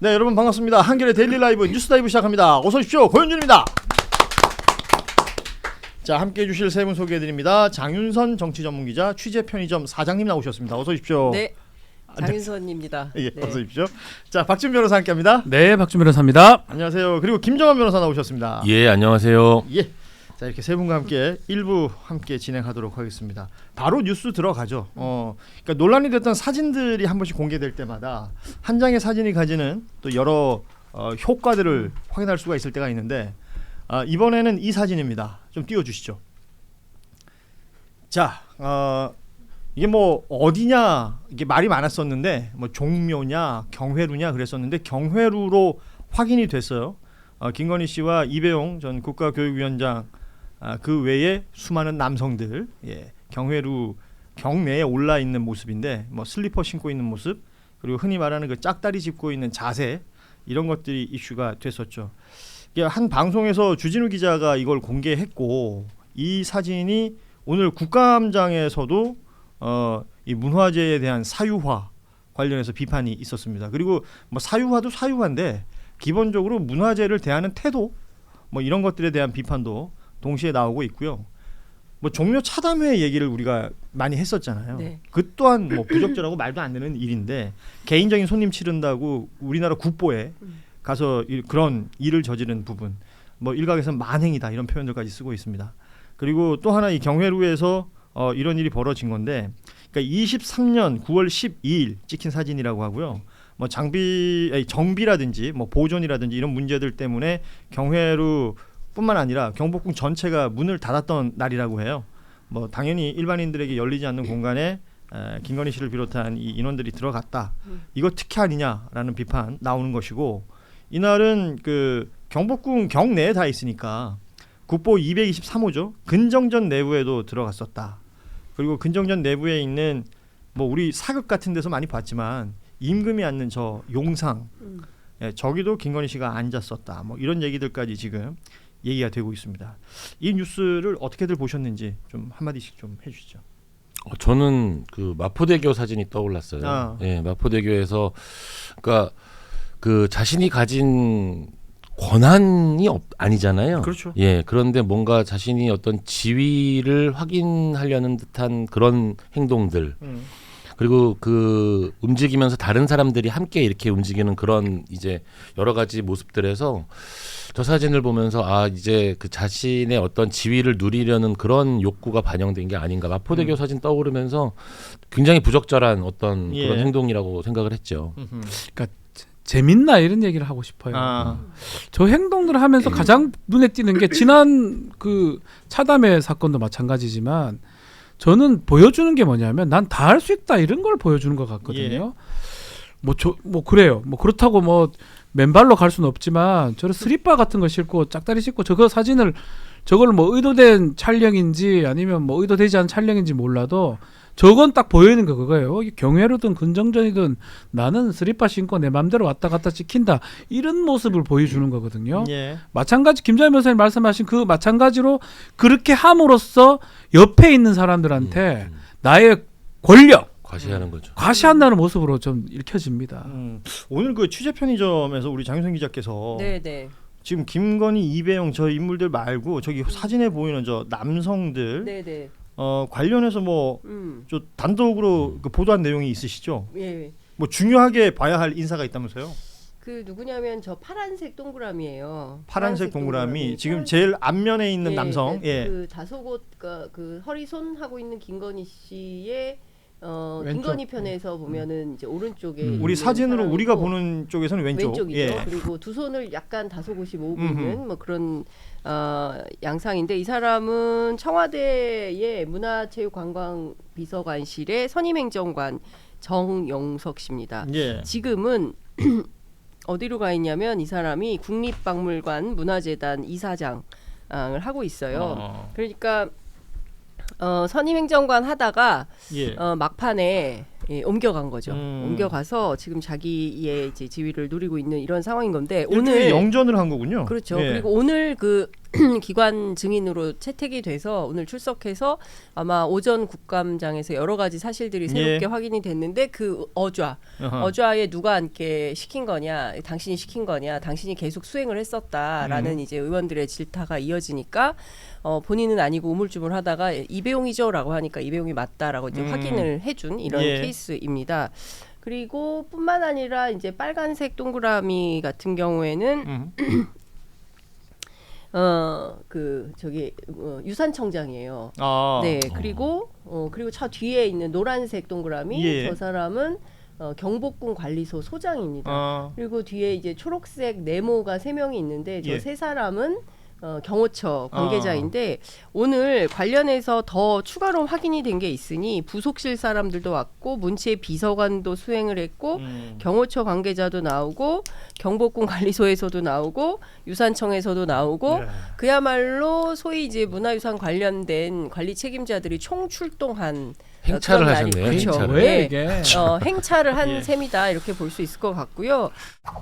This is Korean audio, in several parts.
네, 여러분 반갑습니다. 한겨레 데일리 라이브 뉴스 다이브 시작합니다. 어서 오십시오. 고현준입니다. 자, 함께 해 주실 세 분 소개해 드립니다. 장윤선 정치 전문 기자, 취재 편의점 사장님 나오셨습니다. 어서 오십시오. 네, 장윤선입니다. 예, 네. 어서 오십시오. 자, 박준 변호사 함께합니다. 네, 박준 변호사입니다. 안녕하세요. 그리고 김정환 변호사 나오셨습니다. 예, 안녕하세요. 예. 자 이렇게 세 분과 함께 일부 함께 진행하도록 하겠습니다. 바로 뉴스 들어가죠. 어, 그러니까 논란이 됐던 사진들이 한 번씩 공개될 때마다 한 장의 사진이 가지는 또 여러 어, 효과들을 확인할 수가 있을 때가 있는데 아, 이번에는 이 사진입니다. 좀 띄워주시죠. 자, 어, 이게 뭐 어디냐 이게 말이 많았었는데 뭐 종묘냐 경회루냐 그랬었는데 경회루로 확인이 됐어요. 어, 김건희 씨와 이배용 전 국가교육위원장 아, 그 외에 수많은 남성들 예, 경회루 경내에 올라 있는 모습인데 뭐 슬리퍼 신고 있는 모습 그리고 흔히 말하는 그 짝다리 짚고 있는 자세 이런 것들이 이슈가 됐었죠. 한 방송에서 주진우 기자가 이걸 공개했고 이 사진이 오늘 국감장에서도 어, 이 문화재에 대한 사유화 관련해서 비판이 있었습니다. 그리고 뭐 사유화도 사유화인데 기본적으로 문화재를 대하는 태도 뭐 이런 것들에 대한 비판도 동시에 나오고 있고요. 뭐 종묘 차담회 얘기를 우리가 많이 했었잖아요. 네. 그 또한 뭐 부적절하고 말도 안 되는 일인데 개인적인 손님 치른다고 우리나라 국보에 가서 이- 그런 일을 저지른 부분 뭐 일각에서는 만행이다 이런 표현들까지 쓰고 있습니다. 그리고 또 하나 이 경회루에서 어, 이런 일이 벌어진 건데 그러니까 23년 9월 12일 찍힌 사진이라고 하고요. 뭐 장비 아니, 정비라든지 뭐 보존이라든지 이런 문제들 때문에 경회루 뿐만 아니라 경복궁 전체가 문을 닫았던 날이라고 해요. 뭐 당연히 일반인들에게 열리지 않는 공간에 에, 김건희 씨를 비롯한 이 인원들이 들어갔다. 이거 특혜 아니냐라는 비판 나오는 것이고 이날은 그 경복궁 경내에 다 있으니까 국보 223호죠. 근정전 내부에도 들어갔었다. 그리고 근정전 내부에 있는 뭐 우리 사극 같은 데서 많이 봤지만 임금이 앉는 저 용상 음. 예, 저기도 김건희 씨가 앉았었다. 뭐 이런 얘기들까지 지금 얘기가 되고 있습니다. 이 뉴스를 어떻게들 보셨는지 좀 한마디씩 좀 해주시죠. 어, 저는 그 마포대교 사진이 떠올랐어요. 아. 예, 마포대교에서 그러니까 그 자신이 가진 권한이 없, 아니잖아요. 그렇죠. 예, 그런데 뭔가 자신이 어떤 지위를 확인하려는 듯한 그런 행동들 음. 그리고 그 움직이면서 다른 사람들이 함께 이렇게 움직이는 그런 이제 여러 가지 모습들에서 저 사진을 보면서 아 이제 그 자신의 어떤 지위를 누리려는 그런 욕구가 반영된 게 아닌가 마포대교 음. 사진 떠오르면서 굉장히 부적절한 어떤 예. 그런 행동이라고 생각을 했죠. 음흠. 재밌나 이런 얘기를 하고 싶어요. 아, 저 행동들을 하면서 가장 눈에 띄는 게 지난 그 차담회 사건도 마찬가지지만 저는 보여주는 게 뭐냐면 난 다 할 수 있다 이런 걸 보여주는 것 같거든요. 뭐저뭐 그래요. 뭐 그렇다고 뭐 맨발로 갈 수는 없지만 저런 스리퍼 같은 거 신고 짝다리 신고 저거 사진을 저걸 뭐 의도된 촬영인지 아니면 뭐 의도되지 않은 촬영인지 몰라도 저건 딱 보이는 거 그거예요. 경회로든 근정전이든 나는 스리퍼 신고 내 맘대로 왔다 갔다 찍힌다 이런 모습을 보여주는 거거든요. 예. 마찬가지 김자연 변호사님 말씀하신 그 마찬가지로 그렇게 함으로써 옆에 있는 사람들한테 음, 음. 나의 권력 과시하는 거죠. 과시한다는 모습으로 좀 읽혀집니다. 음, 오늘 그 취재 편의점에서 우리 장윤성 기자께서 네, 네, 지금 김건희, 이배용 저 인물들 말고 저기 사진에 보이는 저 남성들 네, 네. 어, 관련해서 뭐 음, 저 단독으로 그 보도한 내용이 있으시죠? 예. 뭐 중요하게 봐야 할 인사가 있다면서요? 그 누구냐면 저 파란색 동그라미예요. 파란색 동그라미 지금 파란색 제일 앞면에 있는 예, 남성. 네, 예. 그 다소곳 그, 그 허리 손 하고 있는 김건희 씨의 어 왼쪽. 김건희 편에서 보면은 이제 오른쪽에 음. 우리 있는 사진으로 사람이고 우리가 보는 쪽에서는 왼쪽. 왼쪽이죠. 예. 그리고 두 손을 약간 다소곳이 모으고 음흠. 있는 뭐 그런 어, 양상인데 이 사람은 청와대의 문화체육관광비서관실의 선임행정관 정영석 씨입니다. 예. 지금은 어디로 가 있냐면 이 사람이 국립박물관 문화재단 이사장을 하고 있어요. 어, 그러니까 어, 선임행정관 하다가 예. 어, 막판에 예, 옮겨간 거죠. 음. 옮겨가서 지금 자기의 이제 지위를 누리고 있는 이런 상황인 건데 오늘 오늘 영전을 한 거군요. 그렇죠. 예. 그리고 오늘 그 기관 증인으로 채택이 돼서 오늘 출석해서 아마 오전 국감장에서 여러 가지 사실들이 새롭게 예. 확인이 됐는데 그 어좌 어허. 어좌에 누가 함께 시킨 거냐 당신이 시킨 거냐 당신이 계속 수행을 했었다라는 음. 이제 의원들의 질타가 이어지니까 어, 본인은 아니고 우물쭈물하다가 이배용이죠라고 하니까 이배용이 맞다라고 이제 음. 확인을 해준 이런 예. 케이스입니다. 그리고 뿐만 아니라 이제 빨간색 동그라미 같은 경우에는 음. 어 그 저기 어, 유산청장이에요. 아. 네 그리고 어 그리고 차 뒤에 있는 노란색 동그라미 예. 저 사람은 어, 경복궁 관리소 소장입니다. 어. 그리고 뒤에 이제 초록색 네모가 세 명이 있는데 저 예. 세 사람은 어, 경호처 관계자인데 오늘 관련해서 더 추가로 확인이 된 게 있으니 부속실 사람들도 왔고 문체 비서관도 수행을 했고 음. 경호처 관계자도 나오고 경복궁 관리소에서도 나오고 유산청에서도 나오고 네. 그야말로 소위 이제 문화유산 관련된 관리 책임자들이 총 출동한 행차를 하셨네요. 그렇죠. 행차를. 왜 예. 이게 어, 행차를 한 예. 셈이다 이렇게 볼 수 있을 것 같고요.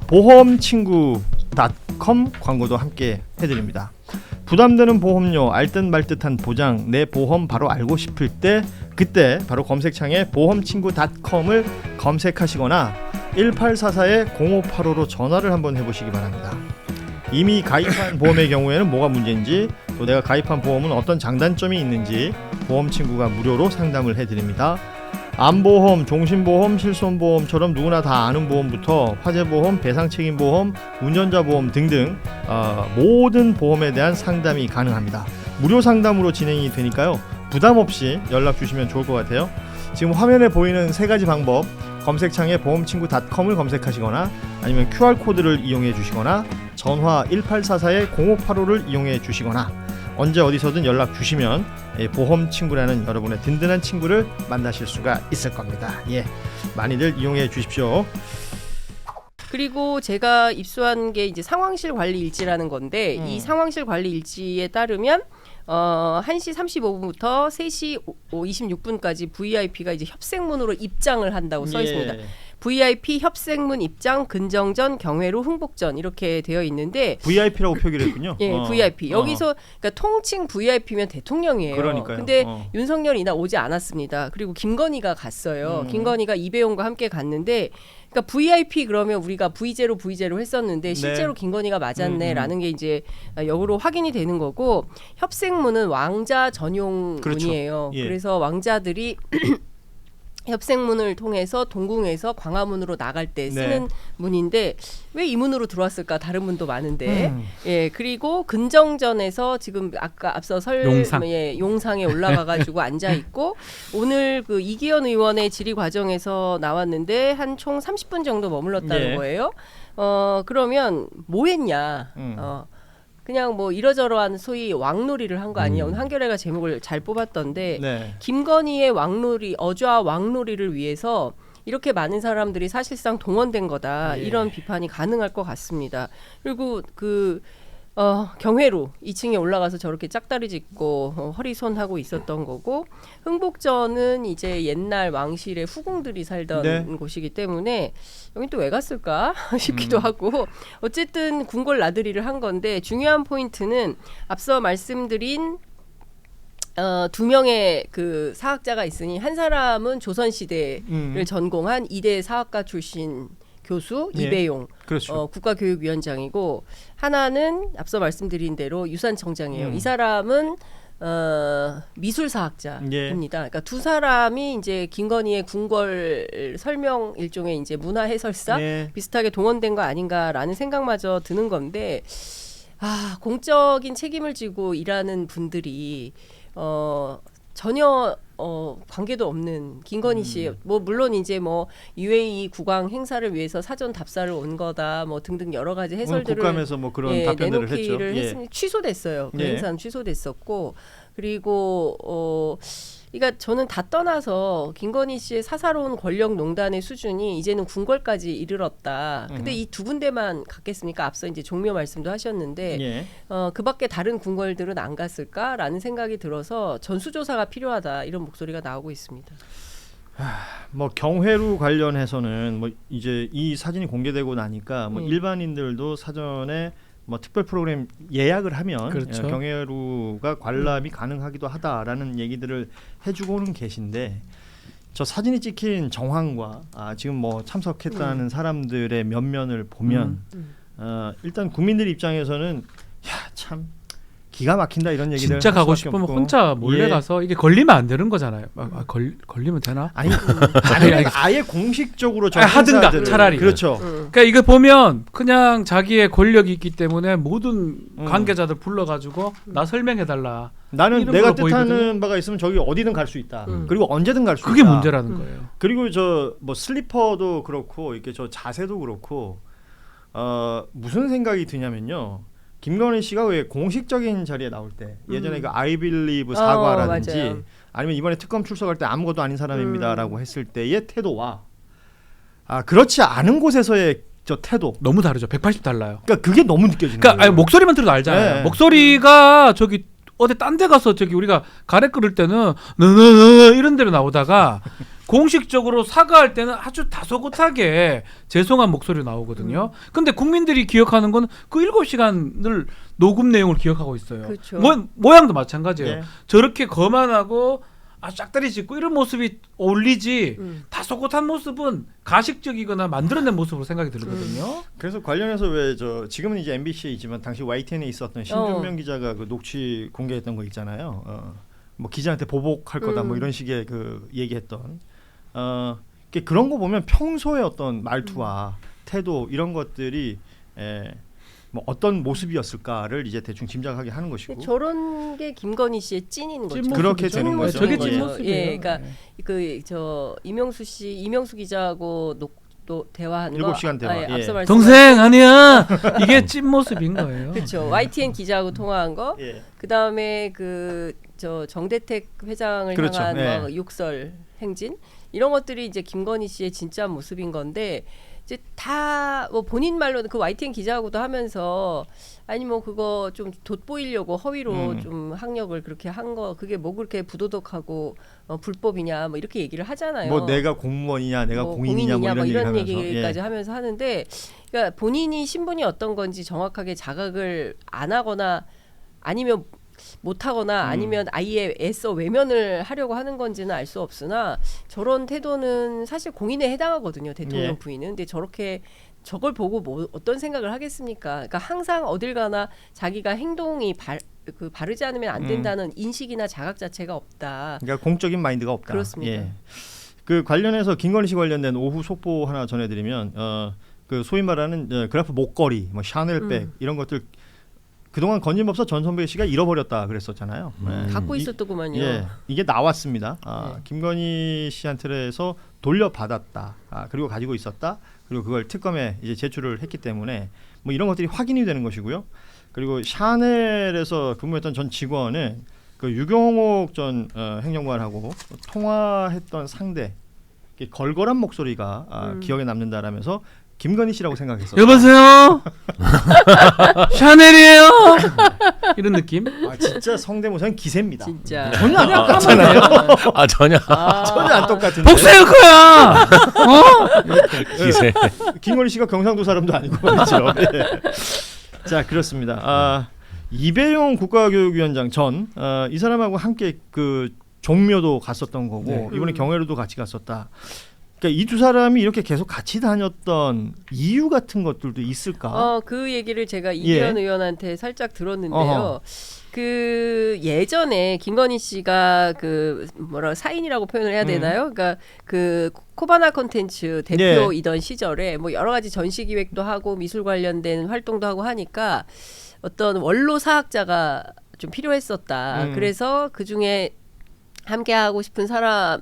보험 친구 .com 광고도 함께 해드립니다. 부담되는 보험료 알듯 말듯한 보장 내 보험 바로 알고 싶을 때 그때 바로 검색창에 보험친구.com을 검색하시거나 1844-0585로 전화를 한번 해보시기 바랍니다. 이미 가입한 보험의 경우에는 뭐가 문제인지 또 내가 가입한 보험은 어떤 장단점이 있는지 보험친구가 무료로 상담을 해드립니다. 암보험, 종신보험, 실손보험처럼 누구나 다 아는 보험부터 화재보험, 배상책임보험, 운전자보험 등등 어, 모든 보험에 대한 상담이 가능합니다. 무료 상담으로 진행이 되니까요. 부담 없이 연락 주시면 좋을 것 같아요. 지금 화면에 보이는 세 가지 방법 검색창에 보험친구.com을 검색하시거나 아니면 QR 코드를 이용해 주시거나 전화 1844-0585를 이용해 주시거나 언제 어디서든 연락 주시면 예, 보험 친구라는 여러분의 든든한 친구를 만나실 수가 있을 겁니다. 예, 많이들 이용해 주십시오. 그리고 제가 입수한 게 이제 상황실 관리 일지라는 건데 음. 이 상황실 관리 일지에 따르면 어 1시 35분부터 3시 26분까지 VIP가 이제 협생문으로 입장을 한다고 써 있습니다. 예. VIP 협생문 입장 근정전 경회로 흥복전 이렇게 되어 있는데 VIP라고 표기를 했군요. 예, 어. VIP 어. 여기서 그러니까 통칭 VIP면 대통령이에요. 그러니까요. 근데 어. 윤석열 이날 오지 않았습니다. 그리고 김건희가 갔어요. 음. 김건희가 이배용과 함께 갔는데 그러니까 VIP 그러면 우리가 V제로 V제로 했었는데 실제로 네. 김건희가 맞았네라는 음, 게 이제 역으로 확인이 되는 거고 협생문은 왕자 전용 그렇죠. 문이에요. 예. 그래서 왕자들이 협생문을 통해서 동궁에서 광화문으로 나갈 때 쓰는 네. 문인데 왜 이 문으로 들어왔을까? 다른 문도 많은데. 음. 예, 그리고 근정전에서 지금 아까 앞서 설 용상. 예, 용상에 올라가 가지고 앉아 있고 오늘 그 이기현 의원의 질의 과정에서 나왔는데 한 총 30분 정도 머물렀다는 예. 거예요. 어, 그러면 뭐 했냐? 음. 어. 그냥 뭐 이러저러한 소위 왕놀이를 한 거 아니냐. 음. 오늘 한겨레가 제목을 잘 뽑았던데 네. 김건희의 왕놀이 어좌 왕놀이를 위해서 이렇게 많은 사람들이 사실상 동원된 거다 예. 이런 비판이 가능할 것 같습니다. 그리고 그 어, 경회로 2층에 올라가서 저렇게 짝다리 짚고 어, 허리 손 하고 있었던 거고 흥복전은 이제 옛날 왕실의 후궁들이 살던 네. 곳이기 때문에 여기 또왜 갔을까 음. 싶기도 하고 어쨌든 궁궐 나들이를 한 건데 중요한 포인트는 앞서 말씀드린 어, 두 명의 그 사학자가 있으니 한 사람은 조선 시대를 음. 전공한 이대 사학과 출신 교수 예. 이배용 그렇죠. 어, 국가교육위원장이고 하나는 앞서 말씀드린 대로 유산청장이에요. 음. 이 사람은 어, 미술사학자입니다. 예. 그러니까 두 사람이 이제 김건희의 궁궐 설명 일종의 이제 문화 해설사 네. 비슷하게 동원된 거 아닌가라는 생각마저 드는 건데 아 공적인 책임을 지고 일하는 분들이 어 전혀 어 관계도 없는 김건희 씨 음. 뭐 물론 이제 뭐 UAE 국왕 행사를 위해서 사전 답사를 온 거다 뭐 등등 여러 가지 해설들을 국감에서 뭐 그런 예, 답변들을 했죠. 예. 했으니 취소됐어요. 그 예. 행사는 취소됐었고 그리고 어 그러니까 저는 다 떠나서 김건희 씨의 사사로운 권력 농단의 수준이 이제는 궁궐까지 이르렀다. 근데 음. 이두 군데만 갔겠습니까? 앞서 이제 종묘 말씀도 하셨는데 예. 어 그밖에 다른 궁궐들은 안 갔을까라는 생각이 들어서 전수조사가 필요하다 이런 목소리가 나오고 있습니다. 뭐 경회로 관련해서는 뭐 이제 이 사진이 공개되고 나니까 뭐 음. 일반인들도 사전에 뭐 특별 프로그램 예약을 하면 그렇죠. 예, 경혜루가 관람이 가능하기도 하다라는 얘기들을 해주고는 계신데 저 사진이 찍힌 정황과 아, 지금 뭐 참석했다는 사람들의 면면을 보면 음. 어, 일단 국민들 입장에서는 야 참 기가 막힌다 이런 얘기를 진짜 할 가고 수밖에 싶으면 없고. 혼자 몰래 예. 가서 이게 걸리면 안 되는 거잖아요. 아, 아, 걸 걸리면 되나? 아니 아니, 아니 아예 공식적으로 저 아, 하든가, 차라리. 그렇죠. 음. 그러니까 이거 보면 그냥 자기의 권력이 있기 때문에 모든 음. 관계자들 불러가지고 나 설명해 달라. 나는 내가 뜻하는 보이거든요. 바가 있으면 저기 어디든 갈 수 있다. 음. 그리고 언제든 갈 수 있다. 그게 문제라는 음. 거예요. 그리고 저 뭐 슬리퍼도 그렇고 이렇게 저 자세도 그렇고 어 무슨 생각이 드냐면요. 김건희 씨가 왜 공식적인 자리에 나올 때 예전에 음. 그 아이빌리브 어, 사과라든지 맞아요. 아니면 이번에 특검 출석할 때 아무것도 아닌 음. 사람입니다라고 했을 때의 태도와 아 그렇지 않은 곳에서의 저 태도 너무 다르죠. 180 달라요. 그러니까 그게 너무 느껴지는 그러니까 거예요. 아니, 목소리만 들어도 알잖아요. 네. 목소리가 저기 어디 딴 데 가서 저기 우리가 가래 끓을 때는 너너너 이런 데로 나오다가 공식적으로 사과할 때는 아주 다소곳하게 죄송한 목소리로 나오거든요. 음. 근데 국민들이 기억하는 건 그 일곱 시간을 녹음 내용을 기억하고 있어요. 그렇죠. 모, 모양도 마찬가지예요. 예. 저렇게 거만하고 아 짝다리 짚고 이런 모습이 어울리지 음. 다소곳한 모습은 가식적이거나 만들어낸 모습으로 생각이 들거든요. 그래서 관련해서 왜 저 지금은 이제 MBC이지만 당시 YTN에 있었던 신준명 어. 기자가 그 녹취 공개했던 거 있잖아요. 어, 뭐 기자한테 보복할 거다 뭐 음. 이런 식의 그 얘기했던 어 그런 거 보면 평소의 어떤 말투와 태도 이런 것들이 에, 뭐 어떤 모습이었을까를 이제 대충 짐작하게 하는 것이고 저런 게 김건희 씨의 찐인 거죠. 그렇게. 되는 네, 거죠. 저게 예. 찐모습이에요. 예, 그러니까 네. 그저 이명수 씨 이명수 기자하고 녹, 또 대화한 거 일곱 시간 대화. 아, 예, 예. 앞서 말씀 동생 아니야 이게 찐 모습인 거예요. 그렇죠. YTN 기자하고 통화한 거. 예. 그다음에 그 저 정대택 회장을 그렇죠. 향한 네. 막 욕설 행진 이런 것들이 이제 김건희 씨의 진짜 모습인 건데 이제 다 뭐 본인 말로는 그 YTN 기자하고도 하면서 아니 뭐 그거 좀 돋보이려고 허위로 음. 좀 학력을 그렇게 한 거 그게 뭐 그렇게 부도덕하고 어, 불법이냐 뭐 이렇게 얘기를 하잖아요. 뭐 내가 공무원이냐 내가 뭐 공인이냐 뭐 이런, 이런 얘기를 하면서 얘기까지 예. 하면서 하는데 그러니까 본인이 신분이 어떤 건지 정확하게 자각을 안 하거나 아니면 못 하거나 음. 아니면 아예 애써 외면을 하려고 하는 건지는 알 수 없으나 저런 태도는 사실 공인에 해당하거든요 대통령 예. 부인은 근데 저렇게 저걸 보고 뭐 어떤 생각을 하겠습니까? 그러니까 항상 어딜 가나 자기가 행동이 발, 그 바르지 않으면 안 음. 된다는 인식이나 자각 자체가 없다. 그러니까 공적인 마인드가 없다. 그렇습니다. 예. 그 관련해서 김건희 씨 관련된 오후 속보 하나 전해드리면 어, 그 소위 말하는 어, 그래프 목걸이, 뭐 샤넬백 음. 이런 것들 그동안 건진법사 전선배 씨가 잃어버렸다 그랬었잖아요. 음. 예. 갖고 이- 있었더구만요. 예, 이게 나왔습니다. 아, 네. 김건희 씨한테서 돌려받았다. 아, 그리고 가지고 있었다. 그리고 그걸 특검에 이제 제출을 했기 때문에 뭐 이런 것들이 확인이 되는 것이고요. 그리고 샤넬에서 근무했던 전 직원은 그 유경옥 전 어, 행정관하고 통화했던 상대 걸걸한 목소리가 아, 음. 기억에 남는다라면서 김건희 씨라고 생각했어요. 여보세요. 샤넬이에요. 이런 느낌. 아, 진짜 성대모사는 기세입니다. 진짜. 전혀 안 그냥 똑같잖아요. 아 전혀 아. 전혀 안 똑같은데. 복수의 거야. 어? 기세. 김건희 씨가 경상도 사람도 아니고 그렇죠. 예. 자 그렇습니다. 아, 이배용 국가교육위원장 전이 사람하고 함께 그 종묘도 갔었던 거고 네. 이번에 음. 경회로도 같이 갔었다. 그러니까 이 두 사람이 이렇게 계속 같이 다녔던 이유 같은 것들도 있을까? 어, 그 얘기를 제가 이기현 의원한테 살짝 들었는데요. 예. 어허. 그 예전에 김건희 씨가 그 뭐라 사인이라고 표현을 해야 음. 되나요? 그러니까 그 코바나 콘텐츠 예. 대표이던 시절에 뭐 여러 가지 전시 기획도 하고 미술 관련된 활동도 하고 하니까 어떤 원로 사학자가 좀 필요했었다. 음. 그래서 그 중에 함께 하고 싶은 사람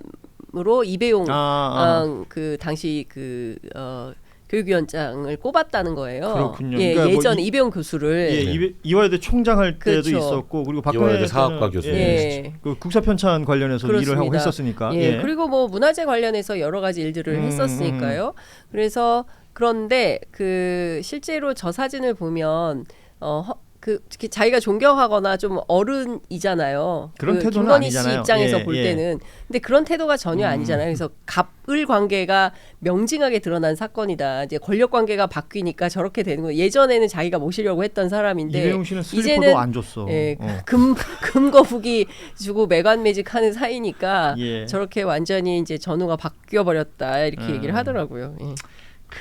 으로 이배용 아, 아. 어, 그 당시 그 어, 교육위원장을 꼽았다는 거예요. 그렇군요. 예, 그러니까 뭐 예전에 이- 이병 교수를 예, 이- 이화여대 총장 할 때도 그렇죠. 있었고 그리고 이화여대 박근혜 사학과 때는, 교수님. 예. 그 국사 편찬 관련해서 일을 하고 그렇습니다. 했었으니까. 예, 그리고 뭐 문화재 관련해서 여러 가지 일들을 음, 했었으니까요. 그래서 그런데 그 실제로 저 사진을 보면 어. 허- 그 특히 자기가 존경하거나 좀 어른이잖아요. 그런 그 태도는 김건희 씨 아니잖아요. 입장에서 예, 볼 예. 때는 근데 그런 태도가 전혀 음. 아니잖아요. 그래서 갑을 관계가 명징하게 드러난 사건이다. 이제 권력 관계가 바뀌니까 저렇게 되는 거예요. 예전에는 자기가 모시려고 했던 사람인데 씨는 이제는 안 줬어. 예, 어. 금 금거북이 주고 매관매직하는 사이니까 예. 저렇게 완전히 이제 전후가 바뀌어 버렸다 이렇게 음. 얘기를 하더라고요. 예.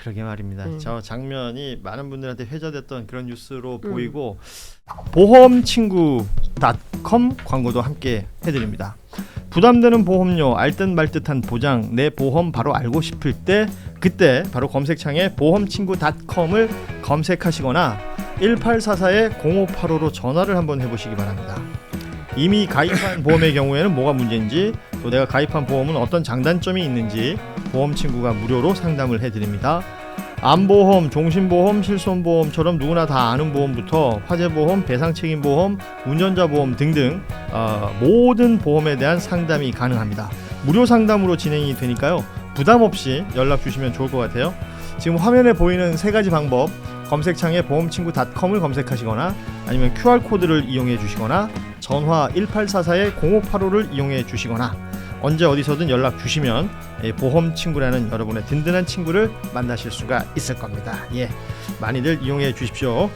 그러게 말입니다. 음. 저 장면이 많은 분들한테 회자됐던 그런 뉴스로 음. 보이고 보험친구.com 광고도 함께 해드립니다. 부담되는 보험료, 알듯 말듯한 보장, 내 보험 바로 알고 싶을 때 그때 바로 검색창에 보험친구.com을 검색하시거나 1844의 0585로 전화를 한번 해보시기 바랍니다. 이미 가입한 보험의 경우에는 뭐가 문제인지 또 내가 가입한 보험은 어떤 장단점이 있는지 보험 친구가 무료로 상담을 해드립니다. 암보험, 종신보험, 실손보험처럼 누구나 다 아는 보험부터 화재보험, 배상책임보험, 운전자보험 등등 어, 모든 보험에 대한 상담이 가능합니다. 무료 상담으로 진행이 되니까요. 부담 없이 연락 주시면 좋을 것 같아요. 지금 화면에 보이는 세 가지 방법 검색창에 보험친구.com을 검색하시거나 아니면 QR 코드를 이용해 주시거나 전화 1844의 0585를 이용해 주시거나 언제 어디서든 연락 주시면 예, 보험 친구라는 여러분의 든든한 친구를 만나실 수가 있을 겁니다. 예, 많이들 이용해 주십시오.